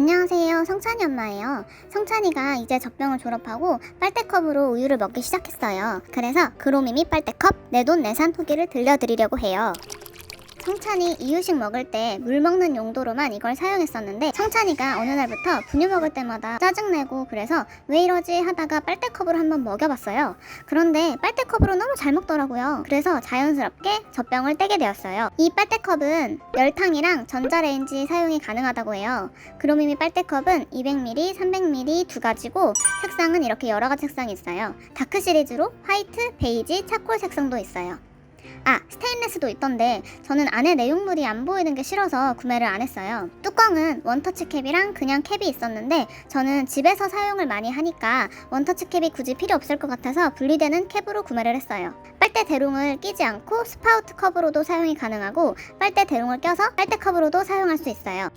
안녕하세요. 성찬이 엄마예요. 성찬이가 이제 젖병을 졸업하고 빨대컵으로 우유를 먹기 시작했어요. 그래서 그로미미 빨대컵 내 돈 내산 후기를 들려드리려고 해요. 성찬이 이유식 먹을 때 물 먹는 용도로만 이걸 사용했었는데 성찬이가 어느 날부터 분유 먹을 때마다 짜증내고 그래서 왜 이러지 하다가 빨대컵으로 한번 먹여봤어요. 그런데 빨대컵으로 너무 잘 먹더라고요. 그래서 자연스럽게 젖병을 떼게 되었어요. 이 빨대컵은 열탕이랑 전자레인지 사용이 가능하다고 해요. 그로미미 빨대컵은 200ml, 300ml 두 가지고 색상은 이렇게 여러 가지 색상이 있어요. 다크 시리즈로 화이트, 베이지, 차콜 색상도 있어요. 아, 스테인레스도 있던데 저는 안에 내용물이 안 보이는 게 싫어서 구매를 안 했어요. 뚜껑은 원터치 캡이랑 그냥 캡이 있었는데 저는 집에서 사용을 많이 하니까 원터치 캡이 굳이 필요 없을 것 같아서 분리되는 캡으로 구매를 했어요. 빨대 대롱을 끼지 않고 스파우트 컵으로도 사용이 가능하고 빨대 대롱을 껴서 빨대 컵으로도 사용할 수 있어요.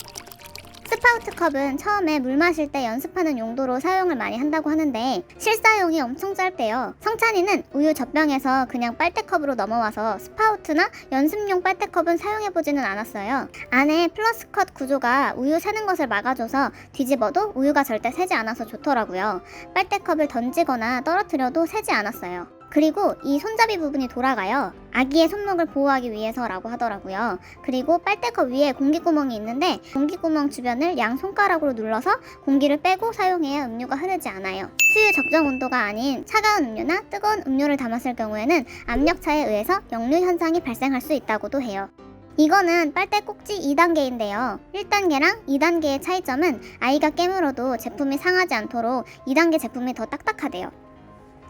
스파우트 컵은 처음에 물 마실 때 연습하는 용도로 사용을 많이 한다고 하는데 실사용이 엄청 짧대요. 성찬이는 우유 젖병에서 그냥 빨대컵으로 넘어와서 스파우트나 연습용 빨대컵은 사용해보지는 않았어요. 안에 플러스 컷 구조가 우유 새는 것을 막아줘서 뒤집어도 우유가 절대 새지 않아서 좋더라고요. 빨대컵을 던지거나 떨어뜨려도 새지 않았어요. 그리고 이 손잡이 부분이 돌아가요. 아기의 손목을 보호하기 위해서라고 하더라고요. 그리고 빨대컵 위에 공기구멍이 있는데 공기구멍 주변을 양 손가락으로 눌러서 공기를 빼고 사용해야 음료가 흐르지 않아요. 수유 적정 온도가 아닌 차가운 음료나 뜨거운 음료를 담았을 경우에는 압력차에 의해서 역류 현상이 발생할 수 있다고도 해요. 이거는 빨대 꼭지 2단계인데요. 1단계랑 2단계의 차이점은 아이가 깨물어도 제품이 상하지 않도록 2단계 제품이 더 딱딱하대요.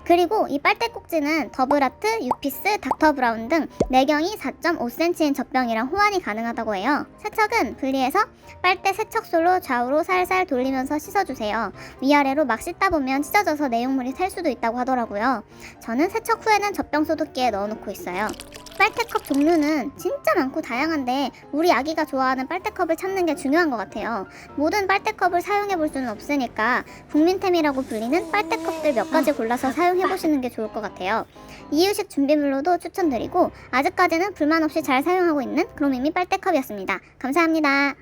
그리고 이 빨대 꼭지는 더블아트, 유피스, 닥터브라운 등 내경이 4.5cm인 젖병이랑 호환이 가능하다고 해요. 세척은 분리해서 빨대 세척솔로 좌우로 살살 돌리면서 씻어주세요. 위아래로 막 씻다 보면 찢어져서 내용물이 셀 수도 있다고 하더라고요. 저는 세척 후에는 젖병 소독기에 넣어놓고 있어요. 빨대컵 종류는 진짜 많고 다양한데 우리 아기가 좋아하는 빨대컵을 찾는 게 중요한 것 같아요. 모든 빨대컵을 사용해 볼 수는 없으니까 국민템이라고 불리는 빨대컵들 몇 가지 골라서 사용해 보시는 게 좋을 것 같아요. 이유식 준비물로도 추천드리고 아직까지는 불만 없이 잘 사용하고 있는 그로미미 빨대컵이었습니다. 감사합니다.